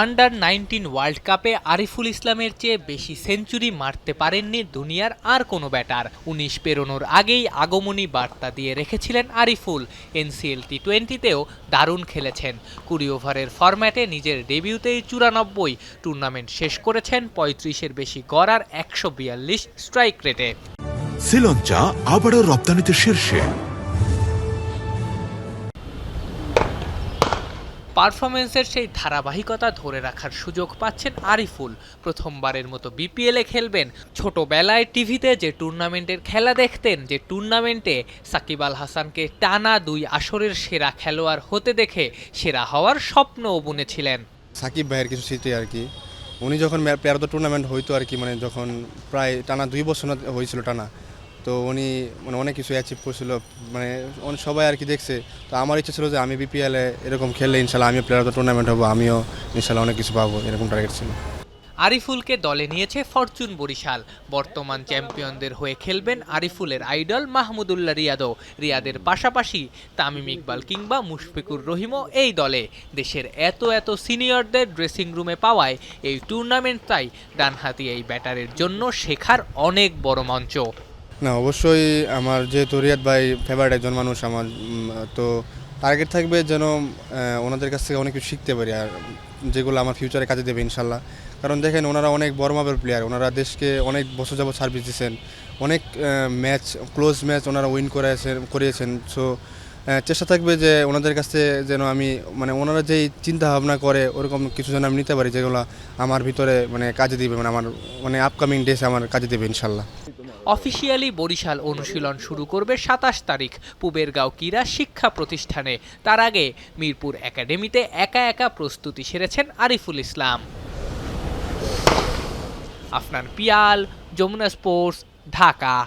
Under nineteen world কাপে আরিফুল ইসলামের চেয়ে বেশি সেঞ্চুরি মারতে পারেননি দুনিয়ার আর কোনো ব্যাটার উনিশ পেরোনোর আগেই আগমনী বার্তা দিয়ে রেখেছিলেন আরিফুল। এনসিএল টি টোয়েন্টিতেও দারুণ খেলেছেন। কুড়ি ওভারের ফরম্যাটে নিজের ডেবিউতেই চুরানব্বই। টুর্নামেন্ট শেষ করেছেন পঁয়ত্রিশের বেশি গড়ার একশো বিয়াল্লিশ স্ট্রাইক রেটে শ্রীলঞ্চা আবারও রপ্তানিতে শীর্ষে। পারফরমেন্সের সেই ধারাবাহিকতা ধরে রাখার সুযোগ পাচ্ছেন আরিফুল। প্রথমবারের মতো বিপিএলে খেলবেন। ছোটবেলায় টিভিতে যে টুর্নামেন্টের খেলা দেখতেন, যে টুর্নামেন্টে সাকিব আল হাসানকে টানা দুই আসরের সেরা খেলোয়াড় হতে দেখে সেরা হওয়ার স্বপ্নও বুনেছিলেন। সাকিব ভাইয়ের কিছু স্মৃতি আর কি। উনি যখন প্লেয়ার টুর্নামেন্ট হইতো আর কি মানে যখন প্রায় টানা দুই বছর হয়েছিল টানা তো উনি মানে অনেক কিছু অ্যাচিভ করছিল মানে সবাই আর কি দেখছে। তো আমার ইচ্ছা ছিল যে আমি বিপিএলে এরকম খেললে ইনশাল্লাহ আমিও প্লেয়ার অফ টুর্নামেন্ট হব, আমিও ইনশাল্লাহ অনেক কিছু পাবো, এরকম টার্গেট ছিল। আরিফুলকে দলে নিয়েছে ফরচুন বরিশাল। বর্তমান চ্যাম্পিয়নদের হয়ে খেলবেন আরিফুলের আইডল মাহমুদুল্লাহ রিয়াদও। রিয়াদের পাশাপাশি তামিম ইকবাল কিংবা মুশফিকুর রহিমও এই দলে। দেশের এত এত সিনিয়রদের ড্রেসিং রুমে পাওয়ায় এই টুর্নামেন্ট তাই ডানহাতি এই ব্যাটারের জন্য শেখার অনেক বড় মঞ্চ। না, অবশ্যই আমার যেহেতু রিয়াদ ভাই ফেভারিট একজন মানুষ আমার তো টার্গেট থাকবে যেন ওনাদের কাছ থেকে অনেক কিছু শিখতে পারি আর যেগুলো আমার ফিউচারে কাজে দেবে ইনশাল্লাহ। কারণ দেখেন, ওনারা অনেক বড় মাপের প্লেয়ার ওনারা দেশকে অনেক বছর যাবত সার্ভিস দিয়েছেন, অনেক ম্যাচ ক্লোজ ম্যাচ ওনারা উইন করেছেন করিয়েছেন। সো চেষ্টা থাকবে যে ওনাদের কাছে যেন আমি মানে ওনারা যেই চিন্তা ভাবনা করে, ওরকম কিছু যেন আমি নিতে পারি, যেগুলো আমার ভিতরে মানে কাজে দিবে মানে আমার মানে আপকামিং ডেসে আমার কাজে দেবে ইনশাল্লাহ। অফিসিয়ালি বরিশাল অনুশীলন শুরু করবে সাতাশ তারিখ পুবেরগাঁও ক্রীড়া শিক্ষা প্রতিষ্ঠানে। তার আগে মিরপুর একাডেমিতে একা একা প্রস্তুতি সেরেছেন আরিফুল ইসলাম। আফনান পিয়াল, যমুনা স্পোর্টস, ঢাকা।